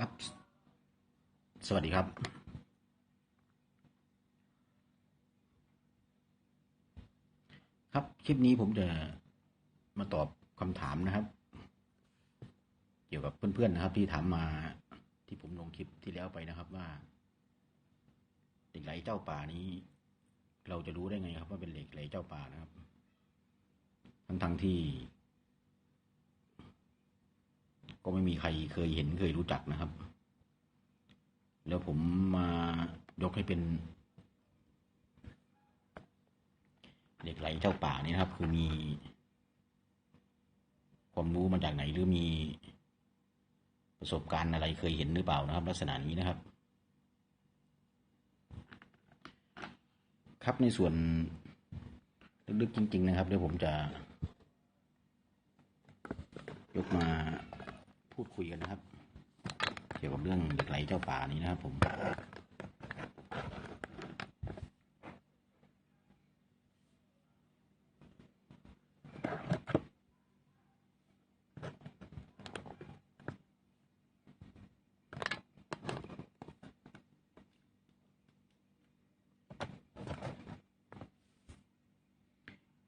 ครับ สวัสดีครับครับ คลิปนี้ผมจะมาตอบคำถามนะครับ เกี่ยวกับเพื่อนๆนะครับ ที่ถามมาที่ผมลงคลิปที่แล้วไปนะครับว่าเหล็กไหลเจ้าป่านี้ เราจะรู้ได้ไงครับ ว่าเป็นเหล็กไหลเจ้าป่านะครับ ทั้งทงๆที่ ก็ไม่มีใครเคยเห็นเคยรู้จักนะครับ แล้วผมมายกให้เป็นเหล็กไหลเจ้าป่านี่นะครับ คือมี ความรู้มาจากไหนหรือมีประสบการณ์อะไรเคยเห็นหรือเปล่านะครับ ลักษณะนี้นะครับ ครับในส่วนลึกๆจริง ๆ นะครับเดี๋ยวผมจะ ยกมา พูดคุยกันนะครับ เกี่ยวกับเรื่องเหล็กไหลเจ้าป่านี้นะครับผม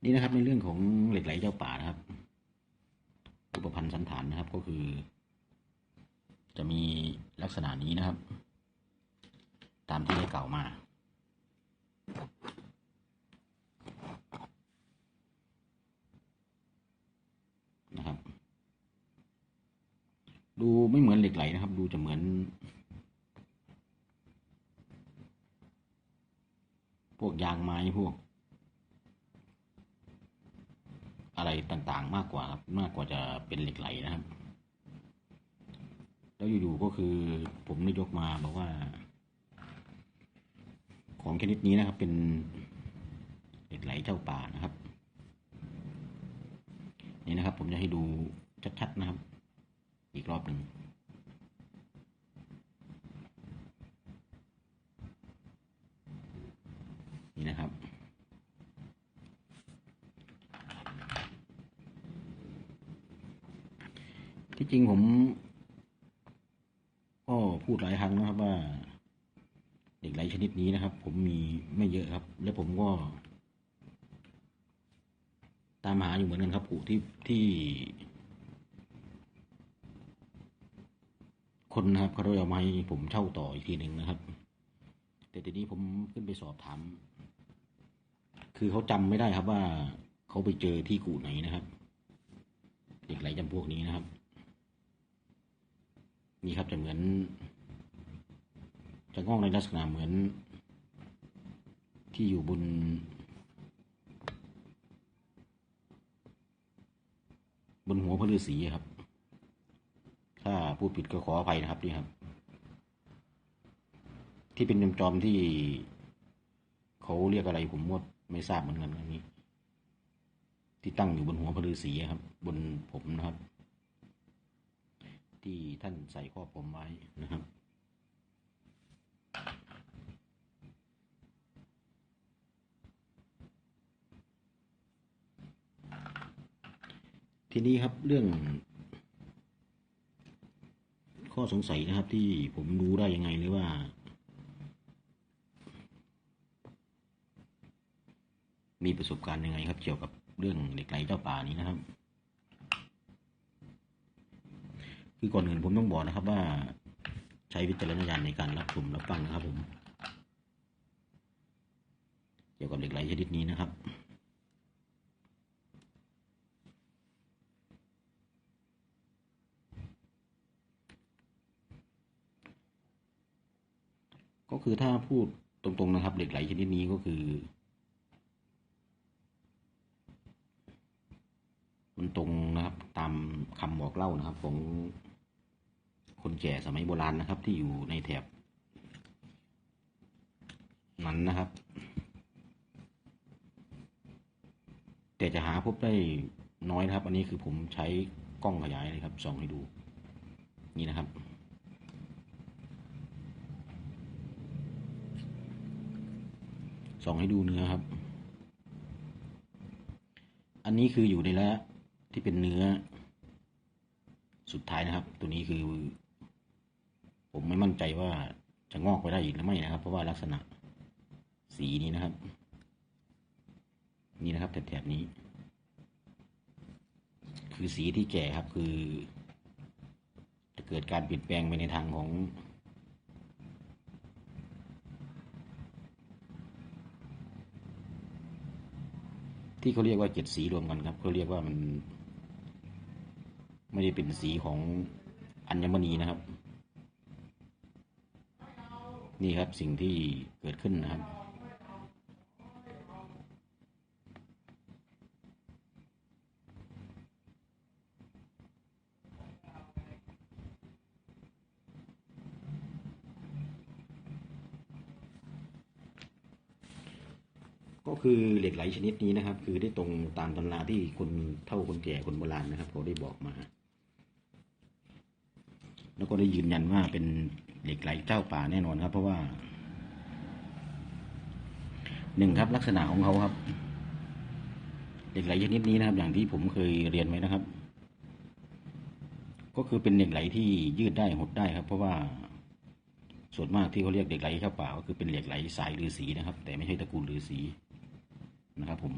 นี่นะครับในเรื่องของเหล็กไหลเจ้าป่านะครับรูปพันธ์สันฐานนะครับก็คือ จะมีลักษณะนี้นะครับ ตามที่ได้กล่าวมา นะครับ ดูไม่เหมือนเหล็กไหลนะครับ ดูจะเหมือนพวกยางไม้พวก อะไรต่างๆ มากกว่าครับมากกว่าจะเป็นเหล็กไหลนะครับ แล้วอยู่ๆก็คือผม ได้ยกมาบอกว่า ของชนิดนี้นะครับ เป็นเหล็กไหลเจ้าป่านะครับ นี่นะครับ ผมจะให้ดูชัดๆนะครับ อีกรอบหนึ่งนี่นะครับที่จริงผม ก็พูดหลายครั้งนะครับว่าเหล็กไหลช นิดนี้นะครับ ผมมีไม่เยอะครับ และผมก็ ตามหาอยู่เหมือนกันครับกูที่ที่ คนนะครับเขาเอามาให้ผมเช่าต่ออีกทีหนึ่งนะครับ แต่ทีนี้ผมขึ้นไปสอบถาม คือเขาจำไม่ได้ครับว่าเขาไปเจอที่กูไหนนะครับเหล็กไหลจำพวกนี้นะครับ นี่ครับจะเหมือน จะงอกในลักษณะเหมือน ที่อยู่บน บนหัวพระฤาษีครับ ถ้าพูดผิดก็ขออภัยนะครับนี่ครับ ที่เป็นจอมจอมที่เขาเรียกอะไรผมว่าไม่ทราบเหมือนกันอันนี้ ที่ตั้งอยู่บนหัวพระฤาษีครับ บนผมนะครับ ที่ท่านใส่ข้อผมไว้นะครับ ทีนี้ครับเรื่อง ข้อสงสัยนะครับที่ผมรู้ได้ยังไงหรือว่า มีประสบการณ์ยังไงครับ เกี่ยวกับเรื่องเหล็กไหลเจ้าป่านี้นะครับ คือก่อนอื่นผมต้องบอกนะครับว่า ใช้วิจารณญาณในการรับชมรับฟังนะครับผม เกี่ยวกับเหล็กไหลชนิดนี้นะครับ ก็คือถ้าพูดตรงๆนะครับ เหล็กไหลชนิดนี้ก็คือมันตรงนะครับ ตามคำบอกเล่านะครับ ของคนแก่สมัยโบราณนะครับ ที่อยู่ในแถบ นั้นนะครับ แต่จะหาพบได้น้อยนะครับ อันนี้คือผมใช้กล้องขยายเลยครับส่องให้ดู นี่นะครับ ส่องให้ดูเนื้อครับ อันนี้คืออยู่ในระยะที่เป็นเนื้อ สุดท้ายนะครับ ตัวนี้คือ ผมไม่มั่นใจว่าจะงอกไปได้อีกหรือไม่นะครับ เพราะว่าลักษณะสีนี้นะครับ นี่นะครับแถบๆนี้ คือสีที่แก่ครับคือ จะเกิดการเปลี่ยนแปลงไปในทางของ ที่เขาเรียกว่าเจ็ดสีรวมกันครับเขาเรียกว่ามัน ไม่ได้เป็นสีของอัญมณีนะครับ นี่ครับสิ่งที่เกิดขึ้นนะครับ ก็ คือเหล็กไหลชนิดนี้นะครับ คือได้ตรงตามตำราที่คนเท่าคนแก่คนโบราณนะครับเขาได้บอกมา แล้วก็ได้ยืนยันว่าเป็นเหล็กไหลเจ้าป่าแน่นอนครับ เพราะว่าหนึ่งครับลักษณะของเขาครับ เหล็กไหลชนิดนี้นะครับ อย่างที่ผมเคยเรียนไว้นะครับ ก็คือเป็นเหล็กไหลที่ยืดได้หดได้ครับ เพราะว่าส่วนมากที่เขาเรียกเหล็กไหลเจ้าป่าก็คือเป็นเหล็กไหลสายฤาษีนะครับ แต่ไม่ใช่ตระกูลฤาษี นะครับผม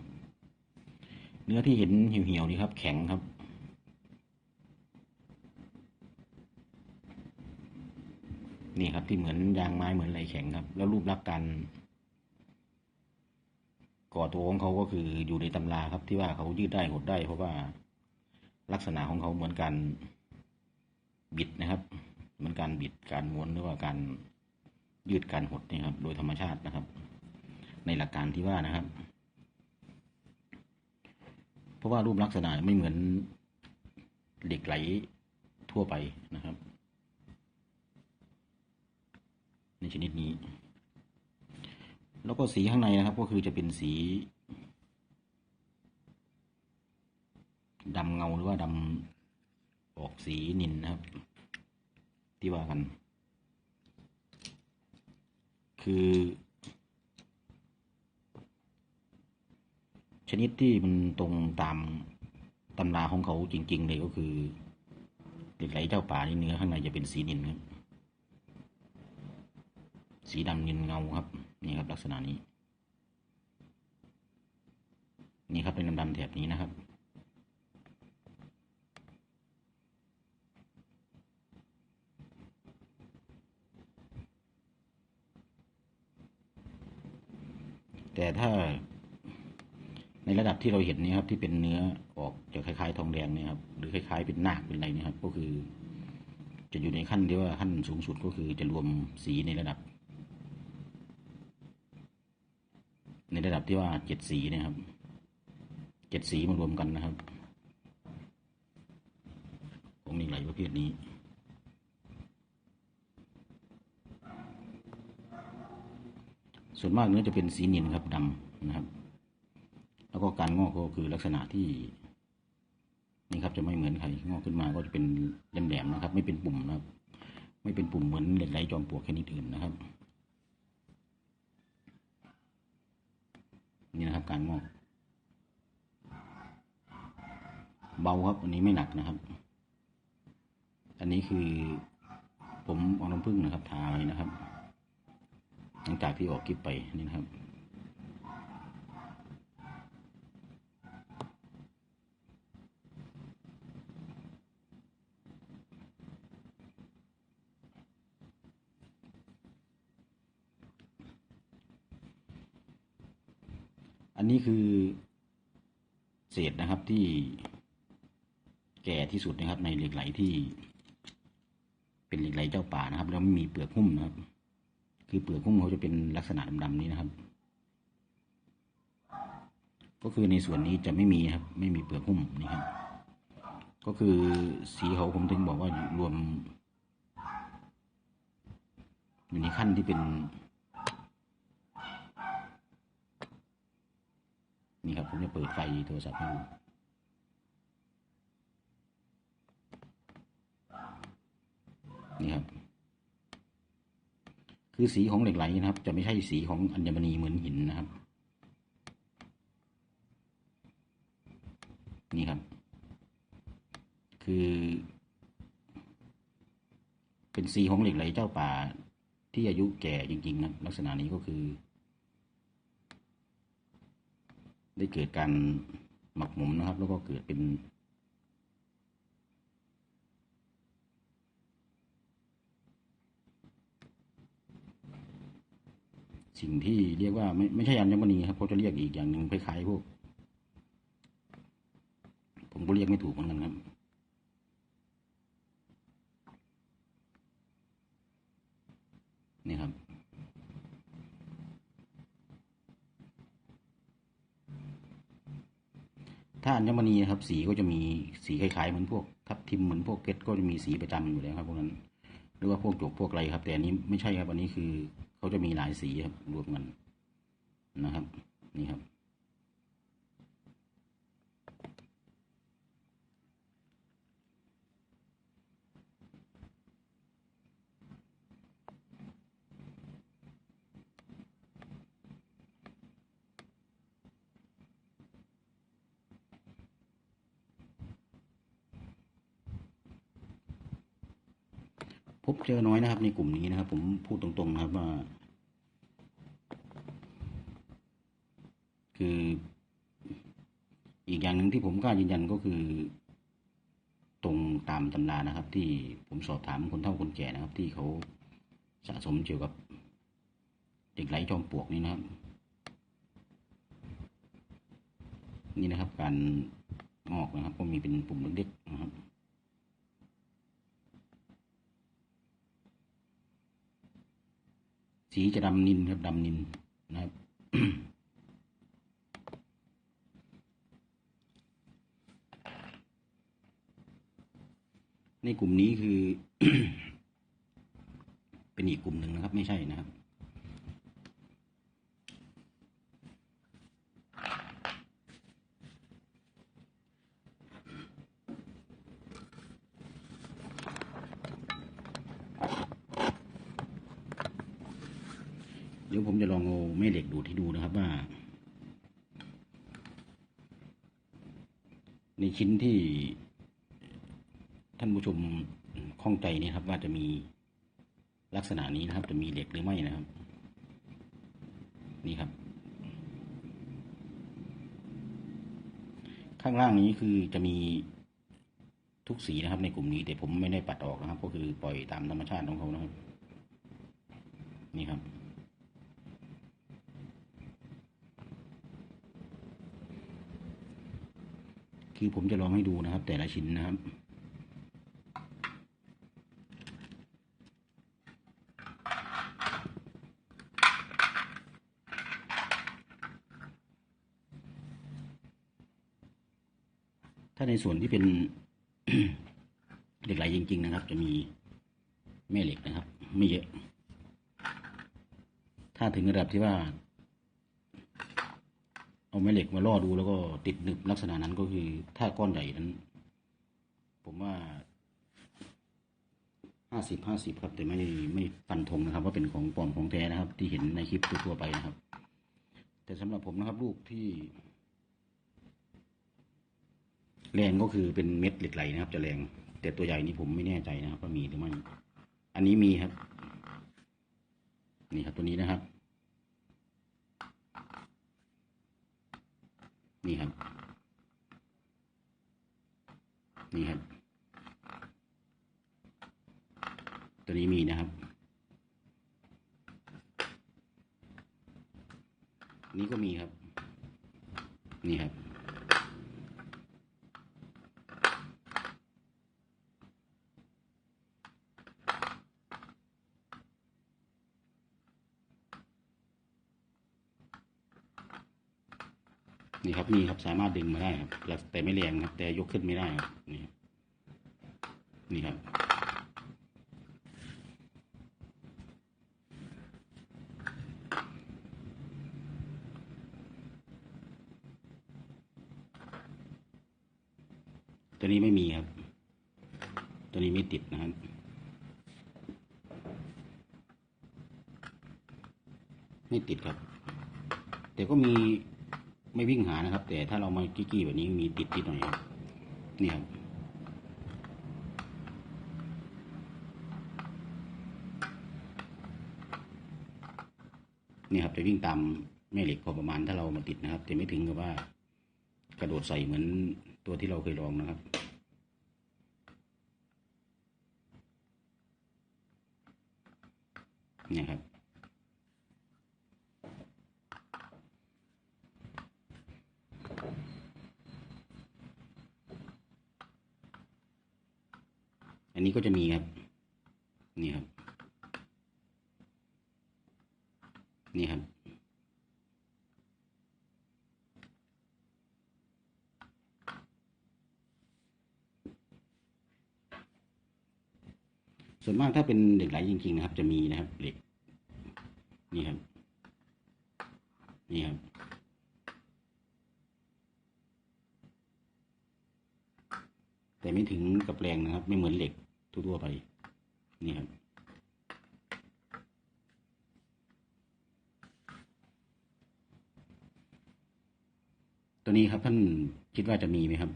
เนื้อที่เห็นเหี่ยวๆนี่ครับ แข็งครับ นี่ครับที่เหมือนยางไม้เหมือนอะไหลแข็งครับ แล้วรูปลักษณ์การก่อตัวของเขาก็คืออยู่ในตำราครับที่ว่าเขายืดได้หดได้ เพราะว่าลักษณะของเขาเหมือนการบิดนะครับ เหมือนการบิดการม้วนหรือว่าการยืดการหดนี่ครับ โดยธรรมชาตินะครับ ในหลักการที่ว่านะครับ เพราะว่ารูปลักษณะไม่เหมือนเหล็กไหลทั่วไปนะครับ ในชนิดนี้ แล้วก็สีข้างในนะครับ ก็คือจะเป็นสีดำเงาหรือว่าดำออกสีนินนะครับ ที่ว่ากัน คือ ชนิดที่มันตรงตามตำราของเขาจริง ๆ เลยก็คือเหล็กไหลเจ้าป่านี่เนื้อข้างในจะเป็นสีนินครับสีดำนินเงาครับ นี่ครับลักษณะนี้ นี่ครับเป็นดำๆแถบนี้นะครับแต่ถ้า ที่เราเห็นนี่ครับที่เป็นเนื้อออกจะคล้ายๆ ทองแดงเนี่ยครับหรือคล้ายๆ เป็นนาคเป็นอะไรเนี่ยครับ ก็คือ จะอยู่ในขั้นที่ว่าขั้นสูงสุดก็คือจะรวมสีในระดับ ในระดับที่ว่าเจ็ดสีนะครับเจ็ดสีมารวมกันนะครับของเหล็กไหลประเภทนี้ส่วนมากเนื้อจะเป็นสีนินครับดำนะครับ แล้วก็การงอกก็คือลักษณะที่นี่ครับจะไม่เหมือนใครงอกขึ้นมาก็จะเป็นแหลมๆนะครับ ไม่เป็นปุ่มนะครับ ไม่เป็นปุ่มเหมือนเหล็กไหลจอมปลวกชนิดอื่นนะครับ นี่นะครับ การงอก เบาครับอันนี้ไม่หนักนะครับ อันนี้คือ ผมเอาน้ำผึ้งนะครับ ทาไว้นะครับ หลังจากที่ออกคลิปไปนี่นะครับ อันนี้คือเศษนะครับที่แก่ที่สุดนะครับ ในเหล็กไหลที่เป็นเหล็กไหลเจ้าป่านะครับ แล้วไม่มีเปลือกหุ้มนะครับ คือเปลือกหุ้มเขาจะเป็นลักษณะดำๆนี้นะครับ ก็คือในส่วนนี้จะไม่มีครับ ไม่มีเปลือกหุ้มนี่ครับ ก็คือสีเขาผมถึงบอกว่ารวมอยู่ในขั้นที่เป็น ผมจะเปิดไฟโทรศัพท์ให้ดูนี่ครับ คือสีของเหล็กไหลนะครับ จะไม่ใช่สีของอัญมณีเหมือนหินนะครับ นี่ครับ คือ เป็นสีของเหล็กไหลเจ้าป่าที่อายุแก่จริง ๆ นะลักษณะนี้ก็คือ ได้เกิดการหมักหมมนะครับ แล้วก็เกิดเป็น สิ่งที่เรียกว่าไม่ไม่ใช่อัญมณีครับเขาจะเรียกอีกอย่างหนึ่งคล้ายๆพวก ผมก็เรียกไม่ถูกเหมือนกันครับ นี่ครับ ถ้าอัญมณีนะครับ สีก็จะมีสีคล้ายๆเหมือนพวกทับทิมเหมือนพวกเพชรก็จะมีสีประจำอยู่แล้วครับพวกนั้นหรือว่าพวกจกพวกอะไรครับ แต่อันนี้ไม่ใช่ครับอันนี้คือเขาจะมีหลายสีครับรวมกันนะครับ นี่ครับ พ บเจอน้อยนะครับ ในกลุ่มนี้นะครับ ผมพูดตรงๆนะครับว่า คือ อีกอย่างหนึ่งที่ผมกล้ายืนยันก็คือ ตรงตามตำรานะครับ ที่ผมสอบถามคนเฒ่าคนแก่นะครับ ที่เขาสะสมเกี่ยวกับเด็กไหลจอมปลวกนี่นะครับ นี่นะครับ การงอกนะครับ ก็มีเป็นปุ่มเล็กๆนะครับ สีจะดำนินครับดำนินนะครับในกลุ่มนี้คือ เป็นอีกกลุ่มหนึ่งนะครับ ไม่ใช่นะครับ เดี๋ยวผมจะลองเอาแม่เหล็กดูดให้ดูนะครับว่า ใน ชิ้นที่ท่านผู้ชมข้องใจนี่ครับ ว่าจะมีลักษณะนี้นะครับ จะมีเหล็กหรือไม่นะครับ นี่ครับ ข้างล่างนี้คือจะมีทุกสีนะครับ ในกลุ่มนี้แต่ผมไม่ได้ปัดออกนะครับ ก็คือปล่อยตามธรรมชาติของเขานะครับ นี่ครับ คือผมจะลองให้ดูนะครับ แต่ละชิ้นนะครับถ้าในส่วนที่เป็นเหล็กไหลจริง ๆ นะครับ จะมีแม่เหล็กนะครับ ไม่เยอะ ถ้าถึงระดับที่ว่า เอาแม่เหล็กมาล่อดูแล้วก็ติดหนึบลักษณะนั้นก็คือ ถ้าก้อนใหญ่นั้น ผมว่าห้าสิบห้าสิบครับ แต่ไม่ไม่ฟันธงนะครับ ว่าเป็นของปลอมของแท้นะครับ ที่เห็นในคลิปทั่วไปนะครับ แต่สำหรับผมนะครับ ลูกที่ แรงก็คือเป็นเม็ดเหล็กไหลนะครับ จะแรง แต่ตัวใหญ่นี้ผมไม่แน่ใจนะครับว่ามีหรือไม่อันนี้มีครับ นี่ครับตัวนี้นะครับ นี่ครับ นี่ครับ ตัวนี้มีนะครับ นี่ก็มีครับ นี่ครับ นี่ครับนี่ครับ สามารถดึงมาได้ครับแต่ไม่แรงครับ แต่ยกขึ้นไม่ได้ครับนี่นี่ครับ ตัวนี้ไม่มีครับ ตัวนี้ไม่ติดนะครับไม่ติดครับ แต่ก็มี ไม่วิ่งหานะครับ แต่ถ้าเรามากี้ๆแบบนี้มีติดติดหน่อยนี่ครับนี่ครับจะวิ่งตามแม่เหล็กพอประมาณถ้าเรามาติดนะครับ แต่ไม่ถึงกับว่า กระโดดใส่เหมือนตัวที่เราเคยลองนะครับ นนี้ก็จะมีครับ นี่ครับ นี่ครับ ส่วนมากถ้าเป็นเหล็กไหลจริง ๆ นะครับ จะมีนะครับเหล็ก นี่ครับ นี่ครับแต่ไม่ถึงกับแรงนะครับ ไม่เหมือนเหล็ก ทั่วไป นี่ครับตัวนี้ครับท่านคิดว่าจะมีไหมครับ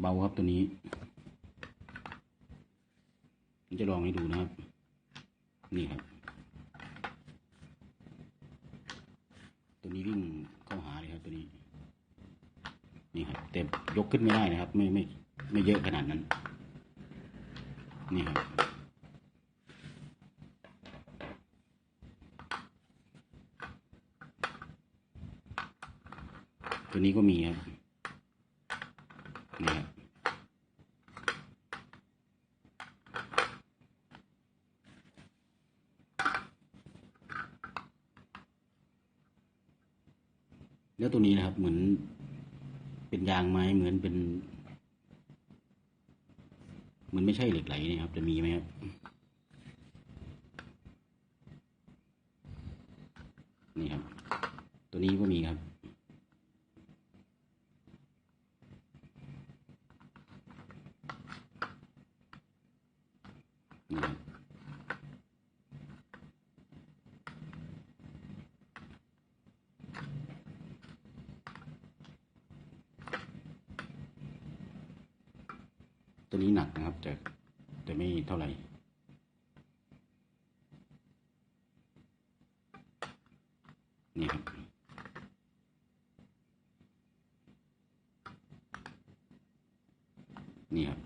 เบาครับตัวนี้จะลองให้ดูนะครับ นี่ครับ ตัวนี้วิ่งเข้าหาเลยครับตัวนี้ นี่ครับแต่ยกขึ้นไม่ได้นะครับ ไม่ไม่ไม่เยอะขนาดนั้น นี่ครับ ตัวนี้ก็มีครับ นี่ครับ แล้วตัวนี้นะครับเหมือนเป็นยางไม้เหมือนเป็น มันไม่ใช่เหล็กไหลนะครับ จะมีไหมครับ นี่ครับ ตัวนี้ก็มีครับ นี่ครับ ตัวนี้หนักนะครับ แต่แต่ไม่เท่าไหร่นี่ครับนี่ครับ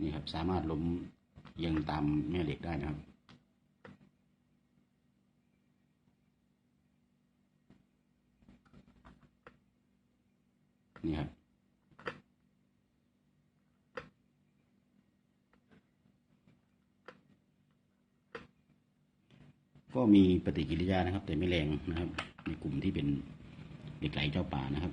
นี่ครับ สามารถล้มเอียงตามแม่เหล็กได้นะครับ นี่ครับ ก็มีปฏิกิริยานะครับ แต่ไม่แรงนะครับ ในกลุ่มที่เป็นเหล็กไหลเจ้าป่านะครับ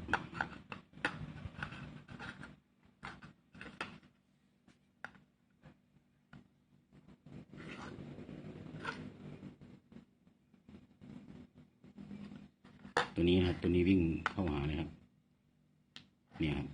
ตัวนี้นะครับ ตัวนี้วิ่งเข้าหาเลยครับ เนี่ยครับ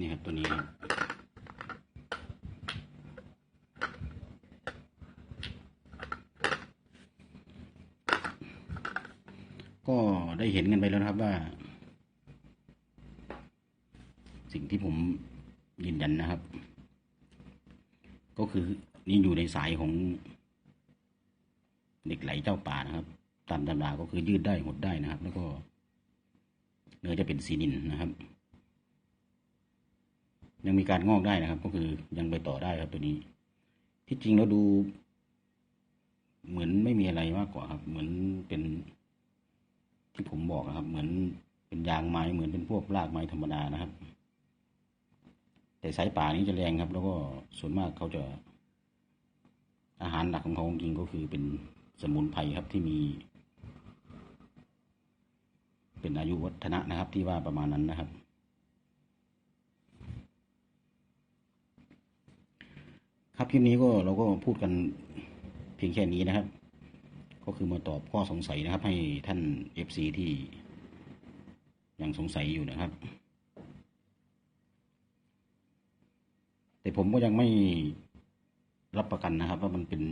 นี่ครับตัวนี้ครับก็ได้เห็นกันไปแล้วนะครับว่า สิ่งที่ผมยืนยันนะครับ ก็คือนี่อยู่ในสายของเด็กไหลเจ้าป่านะครับ ตามตำราก็คือยืดได้หดได้นะครับ แล้วก็เนื้อจะเป็นซีนินนะครับ ยังมีการงอกได้นะครับ ก็คือยังไปต่อได้ครับตัวนี้ ที่จริงแล้วดู เหมือนไม่มีอะไรมากกว่าครับ เหมือนเป็นที่ผมบอกนะครับ เหมือนเป็นยางไม้เหมือนเป็นพวกรากไม้ธรรมดานะครับ แต่สายป่านี้จะแรงครับ แล้วก็ส่วนมากเขาจะ อาหารหลักของเขาจริงก็คือเป็นสมุนไพรครับที่มี เป็นอายุวัฒนะนะครับ ที่ว่าประมาณนั้นนะครับ ครับคลิปนี้ก็เราก็พูดกันเพียงแค่นี้นะครับ ก็คือมาตอบข้อสงสัยนะครับ ให้ท่านเอฟซีที่ยังสงสัยอยู่นะครับ แต่ผมก็ยังไม่รับประกันนะครับ ว่ามันเป็น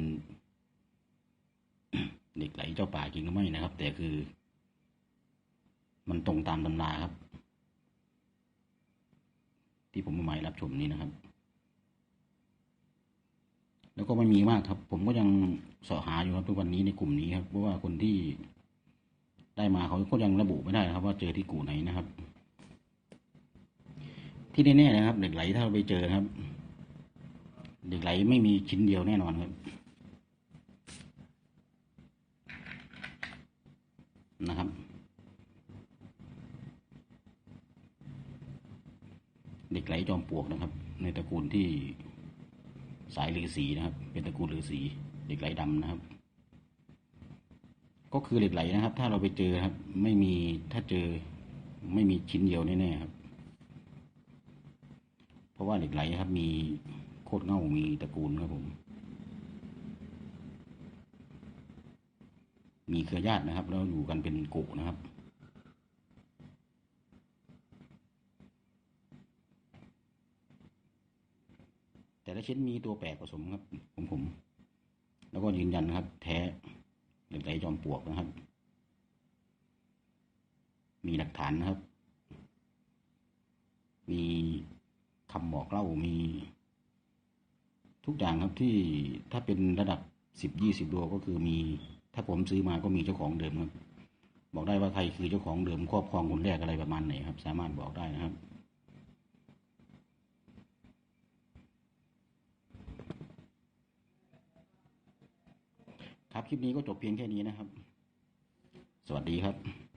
เหล็กไหลเจ้าป่าจริงหรือไม่นะครับ แต่คือ มันตรงตามตำราครับ ที่ผมมาหมายรับชมนี้นะครับ แล้วก็ไม่มีมากครับ ผมก็ยังเสาะหาอยู่ครับทุกวันนี้ในกลุ่มนี้ครับเพราะว่าคนที่ได้มาเขาก็ยังระบุไม่ได้ครับ ว่าเจอที่กู่ไหนนะครับ ที่แน่ๆนะครับเหล็กไหลถ้าเราไปเจอครับเหล็กไหลไม่มีชิ้นเดียวแน่นอนครับนะครับเหล็กไหลจอมปลวกนะครับ ในตระกูลที่ สายฤาษีนะครับ เป็นตระกูลฤาษีเหล็กไหลดำนะครับ ก็คือเหล็กไหลนะครับ ถ้าเราไปเจอครับ ไม่มีถ้าเจอไม่มีชิ้นเดียวแน่ๆครับ เพราะว่าเหล็กไหลครับ มีโคตรเง่ามีตระกูลครับผม มีเครือญาตินะครับ แล้วอยู่กันเป็นโกะนะครับ แต่ละชิ้นมีตัวแปรผสมครับผมผม แล้วก็ยืนยันนะครับ แท้เหล็กไหลจอมปลวกนะครับ มีหลักฐานนะครับ มีคำบอกเล่ามี ทุกอย่างครับที่ถ้าเป็นระดับสิบยี่สิบโลก็คือมี ถ้าผมซื้อมาก็มีเจ้าของเดิมครับ บอกได้ว่าใครคือเจ้าของเดิมครอบครองคนแรกอะไรประมาณไหนครับ สามารถบอกได้นะครับ ครับ คลิปนี้ก็จบเพียงแค่นี้นะครับ สวัสดีครับ